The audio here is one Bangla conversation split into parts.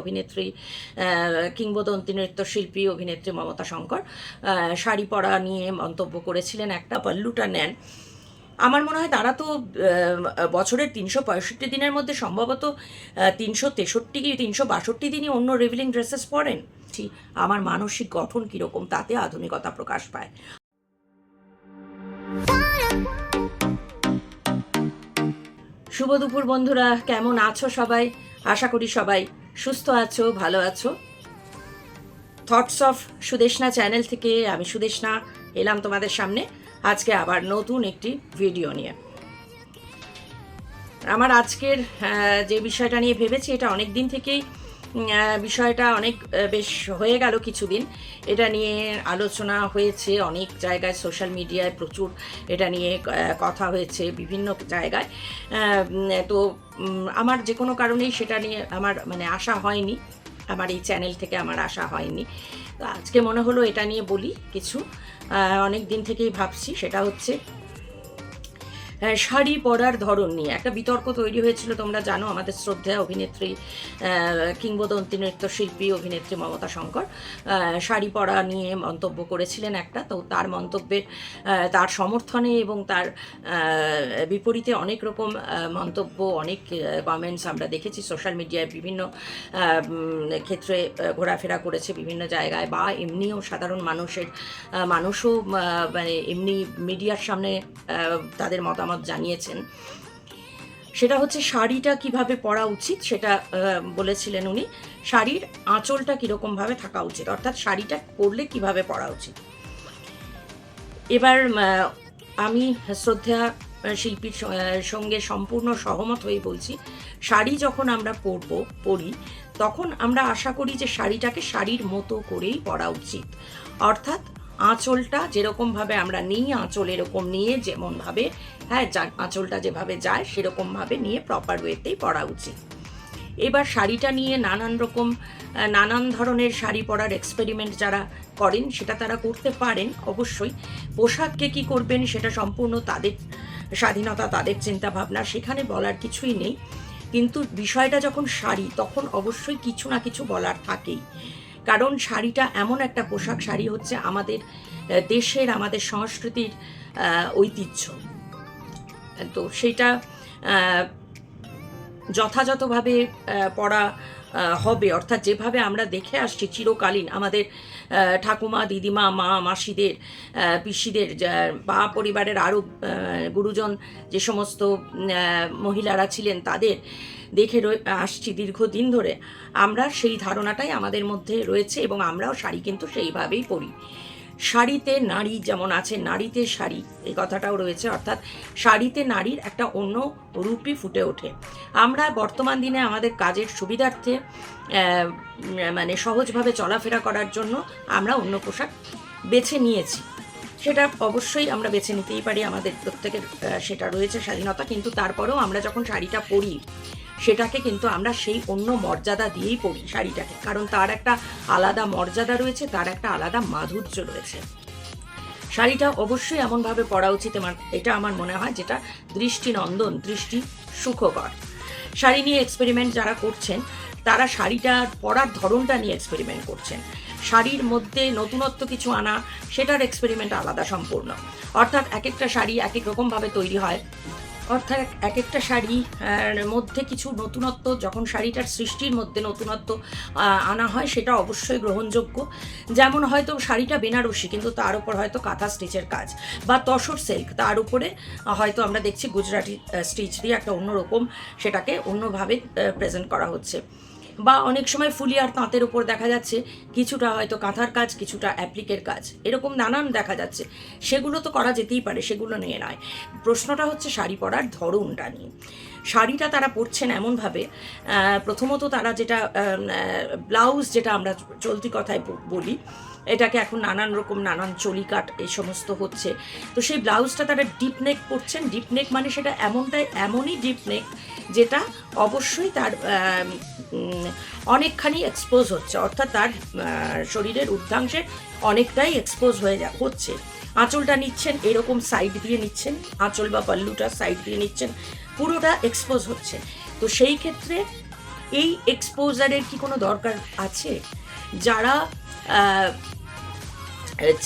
অভিনেত্রী কিংবদন্তি নৃত্যশিল্পী অভিনেত্রী মমতা শঙ্কর শাড়ি পরা নিয়ে মন্তব্য করেছিলেন একটা পাল্লুটা নেন আমার মনে হয় তারা তো বছরের তিনশো পঁয়ষট্টি দিনের মধ্যে সম্ভবত তিনশো তেষট্টি কি তিনশো বাষট্টি দিনই অন্য রিভিলিং ড্রেসেস পরেন। ঠিক আমার মানসিক গঠন কীরকম তাতে আধুনিকতা প্রকাশ পায়। শুভ দুপুর বন্ধুরা, কেমন আছো সবাই? আশা করি সবাই সুস্থ আছো, ভালো আছো? থটস অফ সুদেশনা চ্যানেল থেকে আমি সুদেশনা এলাম তোমাদের সামনে। আজকে আবার নতুন একটি ভিডিও নিয়ে। আমার আজকের যে বিষয়টা নিয়ে ভেবেছি, এটা অনেক দিন থেকেই বিষয়টা অনেক বেশ হয়ে গেল কিছুদিন। এটা নিয়ে আলোচনা হয়েছে অনেক জায়গায়, সোশ্যাল মিডিয়ায় প্রচুর এটা নিয়ে কথা হয়েছে বিভিন্ন জায়গায়। তো আমার যে কোনো কারণেই সেটা নিয়ে আমার মানে আশা হয়নি। আমার এই চ্যানেল থেকে আমার আশা হয়নি। তো আজকে মনে হলো এটা নিয়ে বলি কিছু। অনেক দিন থেকেই ভাবছি, সেটা হচ্ছে শাড়ি পরার ধরন নিয়ে। একটা বিতর্ক তৈরি হয়েছিল, তোমরা জানো, আমাদের শ্রদ্ধা অভিনেত্রী কিংবদন্তি নৃত্যশিল্পী অভিনেত্রী মমতা শঙ্কর শাড়ি পরা নিয়ে মন্তব্য করেছিলেন একটা। তো তার মন্তব্যের তার সমর্থনে এবং তার বিপরীতে অনেক রকম মন্তব্য, অনেক কমেন্টস আমরা দেখেছি। সোশ্যাল মিডিয়ায় বিভিন্ন ক্ষেত্রে ঘোরাফেরা করেছে বিভিন্ন জায়গায় বা এমনিও সাধারণ মানুষের মানুষও মানে এমনি মিডিয়ার সামনে তাদের মতামত জানিয়েছেন। সেটা হচ্ছে শাড়িটা কীভাবে পরা উচিত সেটা বলেছিলেন উনি। শাড়ির আঁচলটা কীরকমভাবে থাকা উচিত, অর্থাৎ শাড়িটা পরলে কীভাবে পরা উচিত। এবার আমি শ্রদ্ধা শিল্পীর সঙ্গে সম্পূর্ণ সহমত হয়ে বলছি, শাড়ি যখন আমরা পরব, পরি, তখন আমরা আশা করি যে শাড়িটাকে শাড়ির মতো করেই পরা উচিত। অর্থাৎ আঁচলটা যেরকমভাবে আমরা নিই, আঁচল এরকম নিয়ে যেমনভাবে হ্যাঁ যা আঁচলটা যেভাবে যায় সেরকমভাবে নিয়ে প্রপার ওয়েতেই পরা উচিত। এবার শাড়িটা নিয়ে নানান রকম নানান ধরনের শাড়ি পরার এক্সপেরিমেন্ট যারা করেন, সেটা তারা করতে পারেন অবশ্যই। পোশাককে কি করবেন সেটা সম্পূর্ণ তাদের স্বাধীনতা, তাদের চিন্তা ভাবনা সেখানে বলার কিছুই নেই। কিন্তু বিষয়টা যখন শাড়ি, তখন অবশ্যই কিছু না কিছু বলার থাকেই। কারণ শাড়িটা এমন একটা পোশাক, শাড়ি হচ্ছে আমাদের দেশের, আমাদের সংস্কৃতির ঐতিহ্য। তো সেটা যথাযথভাবে পড়া হবে। অর্থাৎ যেভাবে আমরা দেখে আসছি চিরকালীন আমাদের ঠাকুমা, দিদিমা, মা, মাসিদের পিসিদের বা পরিবারের আরও গুরুজন যে সমস্ত মহিলারা ছিলেন তাদের দেখে আসছি দীর্ঘদিন ধরে। আমরা সেই ধারণাটাই আমাদের মধ্যে রয়েছে এবং আমরাও শাড়ি কিন্তু সেইভাবেই পরি। শাড়িতে নারী যেমন আছে, নারীতে শাড়ি, এই কথাটাও রয়েছে, অর্থাৎ শাড়িতে নারীর একটা অন্য রূপই ফুটে ওঠে। আমরা বর্তমান দিনে আমাদের কাজের সুবিধার্থে মানে সহজভাবে চলাফেরা করার জন্য আমরা অন্য পোশাক বেছে নিয়েছি। সেটা অবশ্যই আমরা বেছে নিতেই পারি, আমাদের প্রত্যেকের সেটা রয়েছে স্বাধীনতা, কিন্তু তারপরেও আমরা যখন শাড়িটা পরি সেটাকে কিন্তু আমরা সেই অন্য মর্যাদা দিয়েই পরি শাড়িটাকে। কারণ তার একটা আলাদা মর্যাদা রয়েছে, তার একটা আলাদা মাধুর্য রয়েছে। শাড়িটা অবশ্যই এমনভাবে পরা উচিত আমার, এটা আমার মনে হয় যেটা দৃষ্টিনন্দন, দৃষ্টি সুখকর। শাড়ি নিয়ে এক্সপেরিমেন্ট যারা করছেন, তারা শাড়িটা পরার ধরনটা নিয়ে এক্সপেরিমেন্ট করছেন। শাড়ির মধ্যে নতুনত্ব কিছু আনা, সেটার এক্সপেরিমেন্ট আলাদা সম্পূর্ণ। অর্থাৎ এক একটা শাড়ি এক এক রকমভাবে তৈরি হয়। অর্থাৎ এক একটা শাড়ি মধ্যে কিছু নতুনত্ব, যখন শাড়িটার সৃষ্টির মধ্যে নতুনত্ব আনা হয়, সেটা অবশ্যই গ্রহণযোগ্য। যেমন হয়তো শাড়িটা বেনারসি, কিন্তু তার উপর হয়তো কাঁথা স্টিচের কাজ বা তসর সিল্ক। তার উপরে হয়তো আমরা দেখছি গুজরাটি স্টিচ দিয়ে একটা অন্যরকম সেটাকে অন্যভাবে প্রেজেন্ট করা হচ্ছে। বা অনেক সময় ফুলিয়ার তাঁতের উপর দেখা যাচ্ছে কিছুটা হয়তো কাঁথার কাজ, কিছুটা অ্যাপ্লিকের কাজ। এরকম নানান দেখা যাচ্ছে। সেগুলো তো করা যেতেই পারে, সেগুলো নিয়ে নয়। প্রশ্নটা হচ্ছে শাড়ি পরার ধরনটা নিয়ে। শাড়িটা তারা পরছেন এমনভাবে প্রথমত তারা যেটা ব্লাউজ যেটা আমরা চলতি কথায় বলি এটাকে এখন নানান রকম, নানান চলিকাট এই সমস্ত হচ্ছে। তো সেই ব্লাউজটা তারা ডিপ নেক পরছেন। ডিপ নেক মানে সেটা এমনটাই, এমনই ডিপ নেক যেটা অবশ্যই তার অনেকখানি এক্সপোজ হচ্ছে। অর্থাৎ তার শরীরের ঊর্ধ্বাংশে অনেকটাই এক্সপোজ হয়ে যা, হচ্ছে। আঁচলটা নিচ্ছেন, এরকম সাইড দিয়ে নিচ্ছেন। আঁচল বা পাল্লুটা সাইড দিয়ে নিচ্ছেন। পুরোটা এক্সপোজ হচ্ছে। তো সেই ক্ষেত্রে এই এক্সপোজারের কি কোনো দরকার আছে? যারা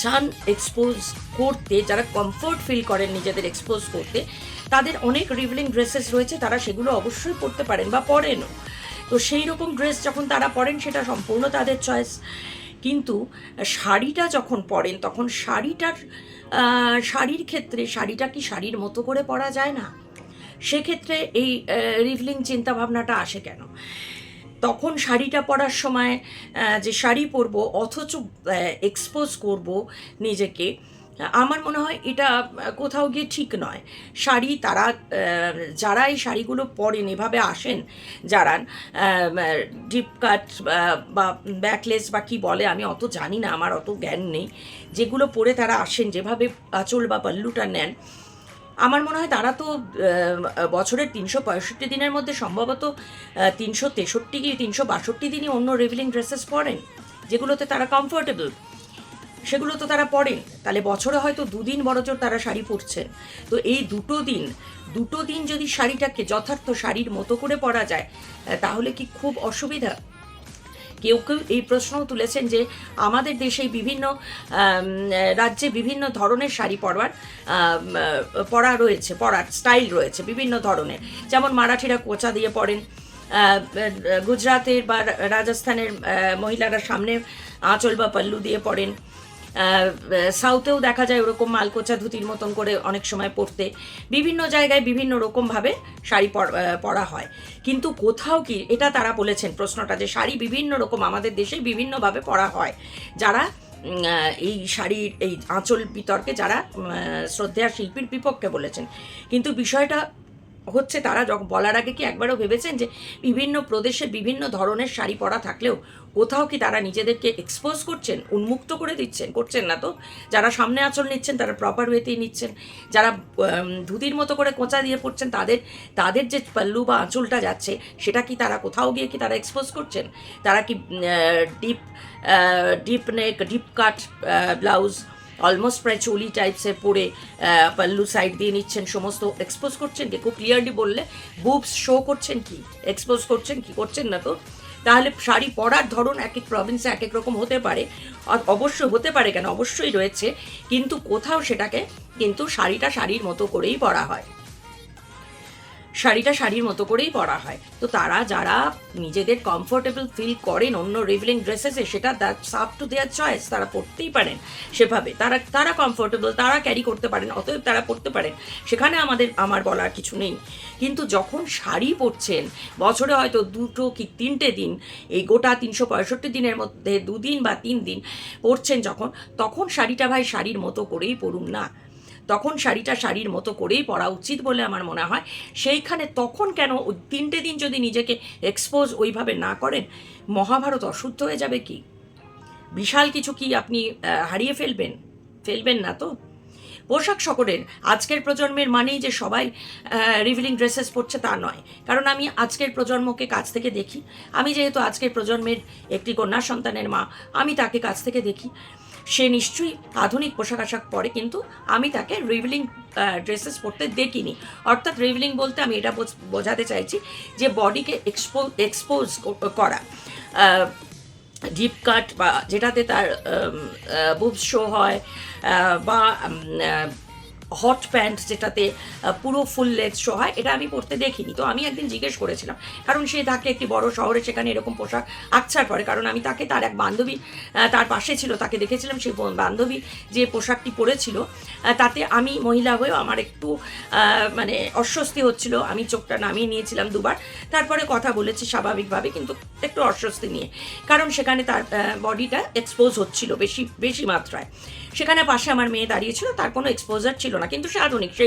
চান এক্সপোজ করতে, যারা কমফোর্ট ফিল করেন নিজেদের এক্সপোজ করতে, তাদের অনেক রিভলিং ড্রেসেস রয়েছে, তারা সেগুলো অবশ্যই পরতে পারেন বা পরেনও। তো সেই রকম ড্রেস যখন তারা পরেন, সেটা সম্পূর্ণ তাদের চয়েস কিন্তু শাড়িটা যখন পরেন, তখন শাড়িটার শাড়ির ক্ষেত্রে শাড়িটা কি শাড়ির মতো করে পরা যায় না? সেক্ষেত্রে এই রিভলিং চিন্তাভাবনাটা আসে কেন? তখন শাড়িটা পরার সময় যে শাড়ি পরবো, অথচ এক্সপোজ করব নিজেকে, আমার মনে হয় এটা কোথাও গিয়ে ঠিক নয়। শাড়ি তারা যারা এই শাড়িগুলো পরেন, এভাবে আসেন, যারা ডিপ কাট বা ব্যাকলেস বা কি বলে, আমি অত জানি না, আমার অত জ্ঞান নেই। যেগুলো পরে তারা আসেন, যেভাবে আঁচল বা পাল্লুটা নেন আমার মনে হয় তারা তো বছরের তিনশো পঁয়ষট্টি দিনের মধ্যে সম্ভবত তিনশো তেষট্টি কি তিনশো বাষট্টি দিনই অন্য রিভিলিং ড্রেসেস পরেন, যেগুলোতে তারা কমফোর্টেবল সেগুলো তো তারা পরেন। তাহলে বছরে হয়তো দুদিন বড়জোর তারা শাড়ি পরছেন তো এই দুটো দিন দুটো দিন যদি শাড়িটাকে যথার্থ শাড়ির মতো করে পরা যায় তাহলে কি খুব অসুবিধা? কেউ কেউ এই প্রশ্নও তুলেছেন যে আমাদের দেশে বিভিন্ন রাজ্যে বিভিন্ন ধরনের শাড়ি পরবার পরা রয়েছে পরার স্টাইল রয়েছে বিভিন্ন ধরনের। যেমন মারাঠিরা কোচা দিয়ে পরেন গুজরাতের বা রাজস্থানের মহিলারা সামনে আঁচল বা পাল্লু দিয়ে আহ, সাউথেও দেখা যায় ওরকম মালকোচা ধুতির মতন করে অনেক সময় পরতে। বিভিন্ন জায়গায় বিভিন্ন রকমভাবে শাড়ি পর- হয়। কিন্তু কোথাও কি, এটা তারা বলেছেন প্রশ্নটা যে শাড়ি বিভিন্ন রকম আমাদের দেশে বিভিন্নভাবে পরা হয়। যারা এই শাড়ির এই আঁচল বিতর্কে যারা শ্রদ্ধেয়া শিল্পীর বিপক্ষে বলেছেন। কিন্তু বিষয়টা হচ্ছে তারা যখন বলার আগে কি একবারও ভেবেছেন যে বিভিন্ন প্রদেশে বিভিন্ন ধরনের শাড়ি পরা থাকলেও কোথাও কি তারা নিজেদেরকে এক্সপোজ করছেন, উন্মুক্ত করে দিচ্ছেন, করছেন না তো? যারা সামনে আঁচল নিচ্ছেন, তারা প্রপার ওয়েতেই নিচ্ছেন। যারা ধুতির মতো করে কোঁচা দিয়ে পড়ছেন তাদের তাদের যে পাল্লু বা আঁচলটা যাচ্ছে, সেটা কি তারা কোথাও গিয়ে কি তারা এক্সপোজ করছেন? তারা কি deep deep neck deep cut blouse almost প্রায় চলি টাইপসের পরে পাল্লু সাইড দিয়ে নিচ্ছেন, সমস্ত এক্সপোজ করছেন কি? খুব ক্লিয়ারলি বললে বুবস শো করছেন কি? এক্সপোজ করছেন কি? করছেন না তো? তাহলে শাড়ি পরার ধরন এক এক প্রভিন্সে এক এক রকম হতে পারে, আর অবশ্যই হতে পারে কেন? অবশ্যই রয়েছে, কিন্তু কোথাও সেটাকে কিন্তু শাড়িটা শাড়ির মতো করেই পরা হয়। শাড়িটা শাড়ির মতো করেই পরা হয়। তো তারা যারা নিজেদের কমফোর্টেবল ফিল করেন, অন্য রিভিলিং ড্রেসেসে সেটা that's up to their choice তারা পরতেই পারেন সেভাবে। তারা তারা কমফোর্টেবল তারা ক্যারি করতে পারেন, অতএব তারা পরতে পারেন। সেখানে আমাদের, আমার বলার কিছু নেই। কিন্তু যখন শাড়ি পরছেন, বছরে হয়তো দুটো কি তিনটে দিন, এই গোটা তিনশো পঁয়ষট্টি দিনের মধ্যে দুদিন বা তিন দিন পরছেন যখন, তখন শাড়িটা ভাই শাড়ির মতো করেই পরুন না। তখন শাড়িটা শাড়ির মতো করেই পরা উচিত বলে আমার মনে হয়। সেইখানে তখন কেন তিনটে দিন যদি নিজেকে এক্সপোজ ওইভাবে না করেন, মহাভারত অশুদ্ধ হয়ে যাবে কি? বিশাল কিছু কি আপনি হারিয়ে ফেলবেন? ফেলবেন না তো? পোশাক সকলের, আজকের প্রজন্মের মানেই যে সবাই রিভিলিং ড্রেসেস পরছে তা নয়। কারণ আমি আজকের প্রজন্মকে কাছ থেকে দেখি। আমি যেহেতু আজকের প্রজন্মের একটি কন্যা সন্তানের মা, আমি তাকে কাছ থেকে দেখি। সে নিশ্চয়ই আধুনিক পোশাক আশাক পরে, কিন্তু আমি তাকে রিভিলিং ড্রেসেস পরতে দেখিনি। অর্থাৎ রিভিলিং বলতে আমি এটা বোঝ- বোঝাতে চাইছি যে বডিকে এক্সপো এক্সপোজ করা। ডিপ কাট বা যেটাতে তার বুবস শো হয় বা হট প্যান্ট যেটাতে পুরো ফুল লেগ শো হয়, এটা আমি পরতে দেখিনি। তো আমি একদিন জিজ্ঞেস করেছিলাম, কারণ সে থাকে একটি বড় শহরে সেখানে এরকম পোশাক আকছার পরে কারণ আমি তাকে তার এক বান্ধবী তার পাশে ছিল, তাকে দেখেছিলাম, সেই বান্ধবী যে পোশাকটি পরেছিল তাতে আমি মহিলা হয়েও আমার একটু মানে অস্বস্তি হচ্ছিল। আমি চোখটা নামিয়ে নিয়েছিলাম দুবার, তারপরে কথা বলেছি স্বাভাবিকভাবে, কিন্তু একটু অস্বস্তি নিয়ে। কারণ সেখানে তার বডিটা এক্সপোজ হচ্ছিল বেশি বেশি মাত্রায়। সেখানে পাশে আমার মেয়ে দাঁড়িয়েছিল, তার কোনো এক্সপোজার ছিল না। কিন্তু সে আধুনিক, সে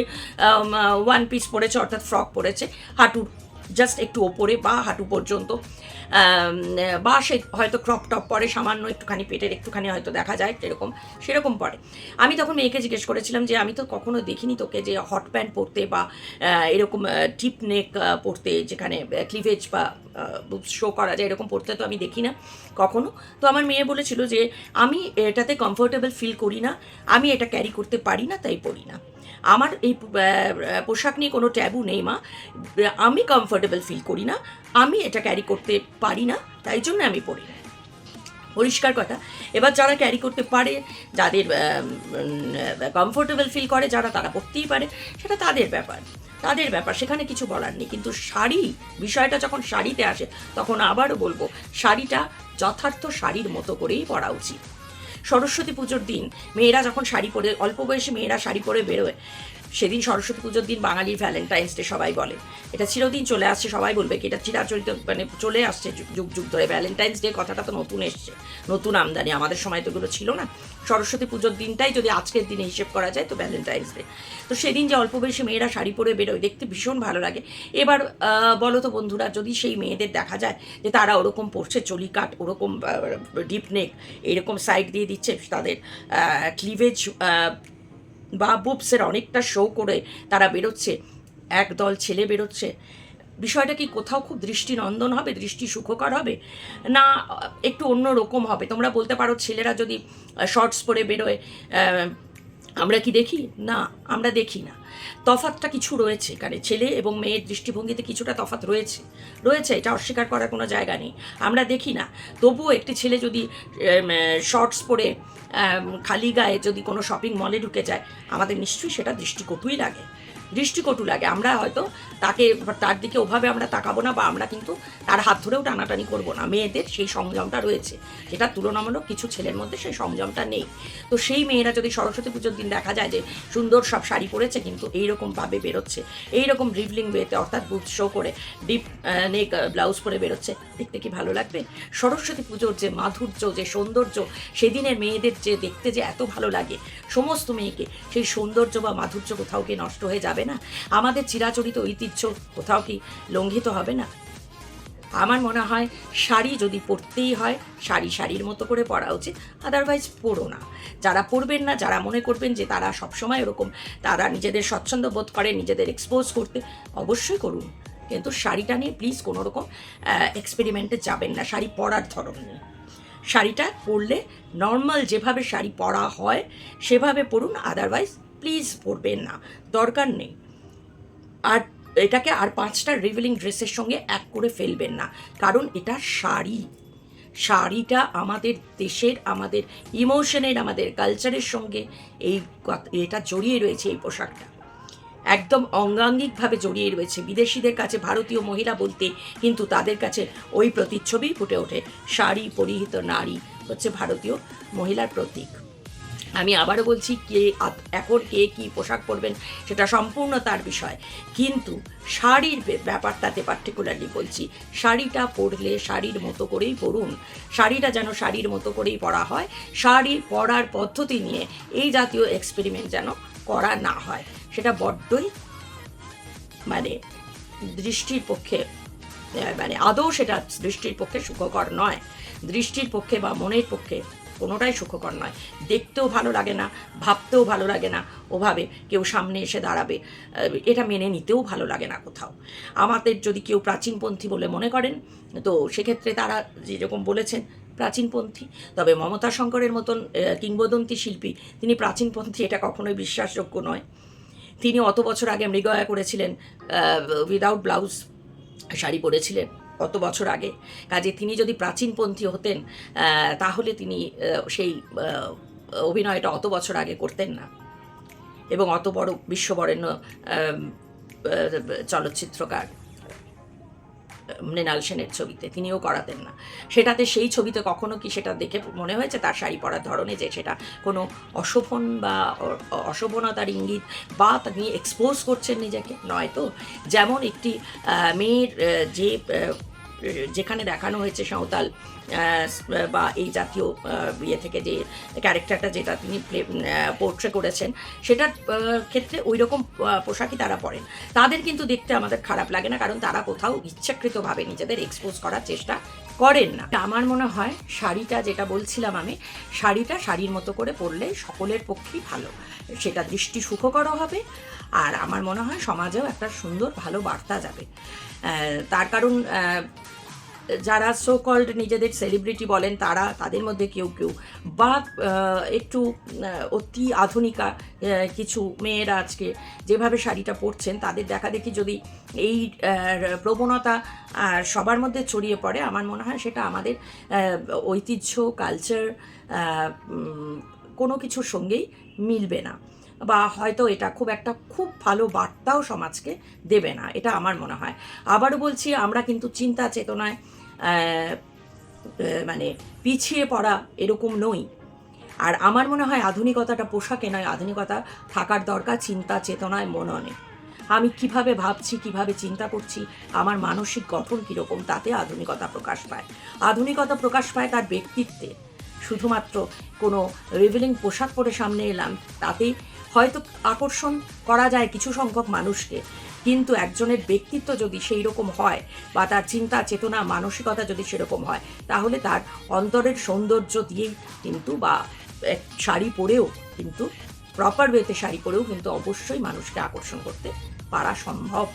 ওয়ান পিস পরেছে অর্থাৎ ফ্রক পরেছে হাঁটুর জাস্ট একটু ওপরে বা হাঁটু পর্যন্ত বা সে হয়তো ক্রপ টপ পরে, সামান্য একটুখানি পেটের একটুখানি হয়তো দেখা যায়, এরকম, সেরকম পরে। আমি তখন মেয়েকে জিজ্ঞেস করেছিলাম যে, আমি তো কখনো দেখিনি তোকে যে হট প্যান্ট পরতে বা এরকম টিপ নেক পরতে, যেখানে ক্লিভেজ বা শো করা যায়, এরকম পরতে তো আমি দেখি না কখনো? তো আমার মেয়ে বলেছিল যে, আমি এটাতে কমফোর্টেবল ফিল করি না, আমি এটা ক্যারি করতে পারি না, তাই পরি না। আমার এই পোশাক নিয়ে কোনো ট্যাবু নেই মা। আমি কমফোর্টেবল ফিল করি না। আমি এটা ক্যারি করতে পারি না, তাই জন্য আমি পরি। না পরিষ্কার কথা। এবার যারা ক্যারি করতে পারে, যাদের কমফোর্টেবল ফিল করে, যারা তারা পরতেই পারে, সেটা তাদের ব্যাপার। তাদের ব্যাপার, সেখানে কিছু বলার নেই। কিন্তু শাড়ি, বিষয়টা যখন শাড়িতে আসে, তখন আবারও বলব, শাড়িটা যথার্থ শাড়ির মতো করেই পরা উচিত। সরস্বতী পুজোর দিন। মেয়েরা যখন শাড়ি পরে, অল্প বয়সে মেয়েরা শাড়ি পরে বেরোয়, সেদিন সরস্বতী পুজোর দিন বাঙালির ভ্যালেন্টাইন্স ডে সবাই বলে। এটা চিরদিন চলে আসছে, সবাই বলবে কি এটা চিরাচরিত মানে চলে আসছে যুগ- যুগ ধরে। ভ্যালেন্টাইন্স ডে কথাটা তো নতুন এসছে, নতুন আমদানি। আমাদের সময় তো এগুলো ছিল না। সরস্বতী পুজোর দিনটাই যদি আজকের দিনে হিসেব করা যায়, তো ভ্যালেন্টাইন্স ডে তো সেদিন যে অল্প বয়সী মেয়েরা শাড়ি পরে বেরোয়, দেখতে ভীষণ ভালো লাগে। এবার বলো তো বন্ধুরা, যদি সেই মেয়েদের দেখা যায় যে তারা ওরকম পরছে চলিকাট ওরকম ডিপ নেক, এরকম সাইড দিয়ে দিচ্ছে, তাদের ক্লিভেজ বা বুবসের অনেকটা শো করে তারা বেরোচ্ছে, একদল ছেলে বেরোচ্ছে বিষয়টা কি কোথাও খুব দৃষ্টিনন্দন হবে, দৃষ্টি সুখকর হবে? না, একটু অন্য রকম হবে? তোমরা বলতে পারো ছেলেরা যদি শর্টস পরে বেরোয় আমরা কি দেখি? না, আমরা দেখি না। তফাতটা কিছু রয়েছে এখানে ছেলে এবং মেয়ের দৃষ্টিভঙ্গিতে কিছুটা তফাত রয়েছে। রয়েছে, এটা অস্বীকার করার কোনো জায়গা নেই। আমরা দেখি না। তবুও একটি ছেলে যদি শর্টস পরে খালি গায়ে যদি কোনো শপিং মলে ঢুকে যায়, আমাদের নিশ্চয়ই সেটা দৃষ্টিকটুই লাগে। দৃষ্টিকটু লাগে। আমরা হয়তো তাকে, তার দিকে ওভাবে আমরা তাকাবো না বা আমরা কিন্তু তার হাত ধরেও টানাটানি করব না। মেয়েদের সেই সংযমটা রয়েছে। যেটা তুলনামূলক কিছু ছেলের মধ্যে সেই সংযমটা নেই। তো সেই মেয়েরা যদি সরস্বতী পুজোর দিন দেখা যায় যে সুন্দর সব শাড়ি পরেছে কিন্তু এইরকমভাবে বেরোচ্ছে, এইরকম রিভলিং ওয়েতে অর্থাৎ বুথ শো করে ডিপ নেক ব্লাউজ পরে বেরোচ্ছে, দেখতে কি ভালো লাগবে? সরস্বতী পুজোর যে মাধুর্য, যে সৌন্দর্য, সেদিনের মেয়েদের যে দেখতে যে এত ভালো লাগে, সমস্ত মেয়েকে সেই সৌন্দর্য বা মাধুর্য কোথাও কি নষ্ট হয়ে যাবে না? আমাদের চিরাচরিত ঐতিহ্য কোথাও কি লঙ্ঘিত হবে না? আমার মনে হয় শাড়ি যদি পরতেই হয়, শাড়ি শাড়ির মতো করে পরা উচিত আদারওয়াইজ পরো না। যারা পরবেন না, যারা মনে করবেন যে তারা সবসময় এরকম তারা নিজেদের স্বচ্ছন্দ বোধ করে, নিজেদের এক্সপোজ করতে, অবশ্যই করুন। কিন্তু শাড়িটা নিয়ে প্লিজ কোনো রকম এক্সপেরিমেন্টে যাবেন না, শাড়ি পরার ধরন নিয়ে। শাড়িটা পরলে নর্মাল যেভাবে শাড়ি পরা হয়, সেভাবে পরুন আদারওয়াইজ প্লিজ পরবেন না। দরকার নেই। আর এটাকে আর পাঁচটা রিভিলিং ড্রেসের সঙ্গে এক করে ফেলবেন না। কারণ এটা শাড়ি। শাড়িটা আমাদের দেশের, আমাদের ইমোশনের আমাদের কালচারের সঙ্গে এই এটা জড়িয়ে রয়েছে এই পোশাকটা। একদম অঙ্গাঙ্গিকভাবে জড়িয়ে রয়েছে। বিদেশিদের কাছে, ভারতীয় মহিলা বলতে কিন্তু তাদের কাছে ওই প্রতিচ্ছবি ফুটে ওঠে। শাড়ি পরিহিত নারী হচ্ছে ভারতীয় মহিলার প্রতীক। আমি আবারও বলছি কে এখন কে কী পোশাক পরবেন সেটা সম্পূর্ণ তার বিষয়। কিন্তু শাড়ির ব্যাপারটাতে পার্টিকুলারলি বলছি, শাড়িটা পরলে শাড়ির মতো করেই পরুন। শাড়িটা যেন শাড়ির মতো করেই পরা হয়। শাড়ি পরার পদ্ধতি নিয়ে এই জাতীয় এক্সপেরিমেন্ট যেন করা না হয়। সেটা বড্ডই মানে দৃষ্টির পক্ষে মানে আদৌ সেটা দৃষ্টির পক্ষে সুখকর নয়। দৃষ্টির পক্ষে বা মনের পক্ষে কোনোটাই সুখকর নয়। দেখতেও ভালো লাগে না, ভাবতেও ভালো লাগে না। ওভাবে কেউ সামনে এসে দাঁড়াবে এটা মেনে নিতেও ভালো লাগে না কোথাও। আমাদের যদি কেউ প্রাচীনপন্থী বলে মনে করেন, তো সেক্ষেত্রে তারা যেরকম বলেছেন, প্রাচীনপন্থী। তবে মমতা শঙ্করের মতন কিংবদন্তি শিল্পী, তিনি প্রাচীনপন্থী, এটা কখনোই বিশ্বাসযোগ্য নয়। তিনি অত বছর আগে মৃগয়া করেছিলেন উইদাউট ব্লাউজ শাড়ি পরেছিলেন। অত বছর আগে। কাজে তিনি যদি প্রাচীনপন্থী হতেন তাহলে তিনি সেই অভিনয়টা অত বছর আগে করতেন না। এবং অত বড় বিশ্ববরেণ্য চলচ্চিত্রকার। মৃণাল সেনের ছবিতে, তিনিও করাতেন না। সেটাতে সেই ছবিতে কখনো কি সেটা দেখে মনে হয়েছে? তার শাড়ি পরার ধরনে যে সেটা কোনো অশোভন বা অশোভনতার ইঙ্গিত বা তিনি এক্সপোজ করছেন নিজেকে? নয়তো যেমন একটি মেয়ের যে যেখানে দেখানো হয়েছে সাঁওতাল বা এই জাতীয় ইয়ে থেকে যে ক্যারেক্টারটা যেটা তিনি পোর্ট্রে করেছেন, সেটার ক্ষেত্রে ওই রকম পোশাকই তারা পরেন। তাদের কিন্তু দেখতে আমাদের খারাপ লাগে না, কারণ তারা কোথাও ইচ্ছাকৃতভাবে নিজেদের এক্সপোজ করার চেষ্টা করেন না। আমার মনে হয় শাড়িটা যেটা বলছিলাম আমি, শাড়িটা শাড়ির মতো করে পরলে সকলের পক্ষেই ভালো। সেটা দৃষ্টি সুখকরও হবে আর আমার মনে হয় সমাজেও একটা সুন্দর, ভালো বার্তা যাবে। তার কারণ যারা সো কল্ড নিজেদের সেলিব্রিটি বলেন, তারা তাদের মধ্যে কেউ কেউ বা একটু অতি আধুনিকা কিছু মেয়েরা আজকে যেভাবে শাড়িটা পরছেন, তাদের দেখা দেখি যদি এই প্রবণতা সবার মধ্যে ছড়িয়ে পড়ে, আমার মনে হয় সেটা আমাদের ঐতিহ্য কালচার কোনো কিছুর সঙ্গেই মিলবে না। বা হয়তো এটা খুব একটা খুব ভালো বার্তাও সমাজকে দেবে না, এটা আমার মনে হয়। আবারও বলছি, আমরা কিন্তু চিন্তা চেতনায় মানে পিছিয়ে পড়া এরকম নই। আর আমার মনে হয় আধুনিকতাটা পোশাকে নয়, আধুনিকতা থাকার দরকার চিন্তা চেতনায় মননে। আমি কীভাবে ভাবছি, কীভাবে চিন্তা করছি, আমার মানসিক গঠন কীরকম তাতে আধুনিকতা প্রকাশ পায়। আধুনিকতা প্রকাশ পায় তার ব্যক্তিত্বে। শুধুমাত্র কোনো রিভিলিং পোশাক পরে সামনে এলাম, তাতেই হয়তো আকর্ষণ করা যায় কিছু সংখ্যক মানুষকে। কিন্তু একজনের ব্যক্তিত্ব যদি সেই রকম হয় বা তার চিন্তা, চেতনা, মানসিকতা যদি সেরকম হয়, তাহলে তার অন্তরের সৌন্দর্য দিয়েই কিন্তু বা শাড়ি পরেও কিন্তু প্রপার ওয়েতে শাড়ি পরেও কিন্তু অবশ্যই মানুষকে আকর্ষণ করতে পারা সম্ভব।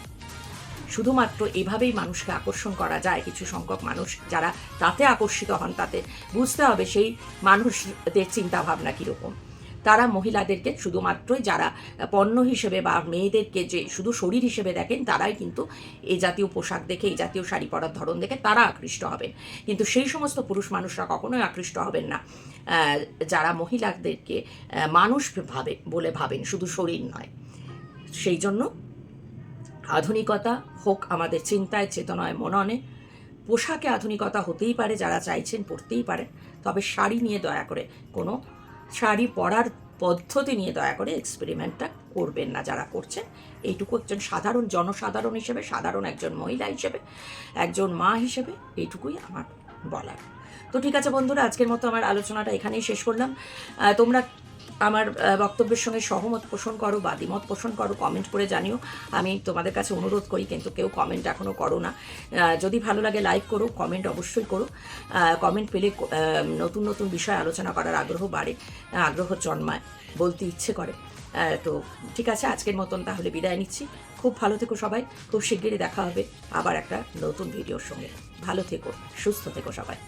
শুধুমাত্র এভাবেই মানুষকে আকর্ষণ করা যায় কিছু সংখ্যক মানুষ যারা তাতে আকর্ষিত হন, তাতে বুঝতে হবে সেই মানুষদের চিন্তাভাবনা কীরকম। তারা মহিলাদেরকে শুধুমাত্রই যারা পণ্য হিসেবে বা মেয়েদেরকে যে শুধু শরীর হিসেবে দেখেন, তারাই কিন্তু এই জাতীয় পোশাক দেখে, এই জাতীয় শাড়ি পরার ধরন দেখে তারা আকৃষ্ট হবেন। কিন্তু সেই সমস্ত পুরুষ মানুষরা কখনোই আকৃষ্ট হবেন না। যারা মহিলাদেরকে মানুষ ভাবে, বলে ভাবেন, শুধু শরীর নয়। সেই জন্য আধুনিকতা হোক আমাদের চিন্তায়, চেতনায়, মননে, পোশাকে আধুনিকতা হতেই পারে, যারা চাইছেন পড়তেই পারেন। তবে শাড়ি নিয়ে দয়া করে কোনো শাড়ি পরার পদ্ধতি নিয়ে দয়া করে এক্সপেরিমেন্টটা করবেন না যারা করছেন। এইটুকু একজন সাধারণ জনসাধারণ হিসেবে, সাধারণ একজন মহিলা হিসেবে, একজন মা হিসেবে এইটুকুই আমার বলার। তো ঠিক আছে বন্ধুরা, আজকের মতো আমার আলোচনাটা এখানেই শেষ করলাম। তোমরা আমার বক্তব্যের সঙ্গে সহমত পোষণ করো বা দ্বিমত পোষণ করো কমেন্ট করে জানিও। আমি তোমাদের কাছে অনুরোধ করি, কিন্তু কেউ কমেন্ট এখনও করো না। যদি ভালো লাগে লাইক করো কমেন্ট অবশ্যই করো। কমেন্ট পেলে নতুন নতুন বিষয় আলোচনা করার আগ্রহ বাড়ে, আগ্রহ জন্মায়, বলতে ইচ্ছে করে। তো ঠিক আছে, আজকের মতন তাহলে বিদায় নিচ্ছি। খুব ভালো থেকো সবাই, খুব শিগগিরই দেখা হবে আবার একটা নতুন ভিডিওর সঙ্গে। ভালো থেকো, সুস্থ থেকো সবাই।